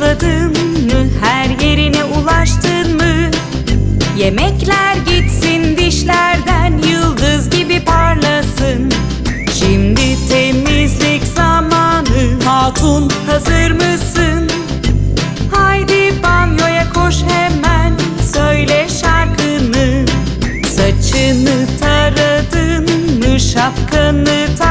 fırçaladın mı? Her yerine ulaştın mı? Yemekler gitsin dişlerden Yıldız gibi parlasın Şimdi temizlik zamanı Hatun hazır mısın? Haydi banyoya koş hemen Söyle şarkını Saçını taradın mı? Şapkanı taktın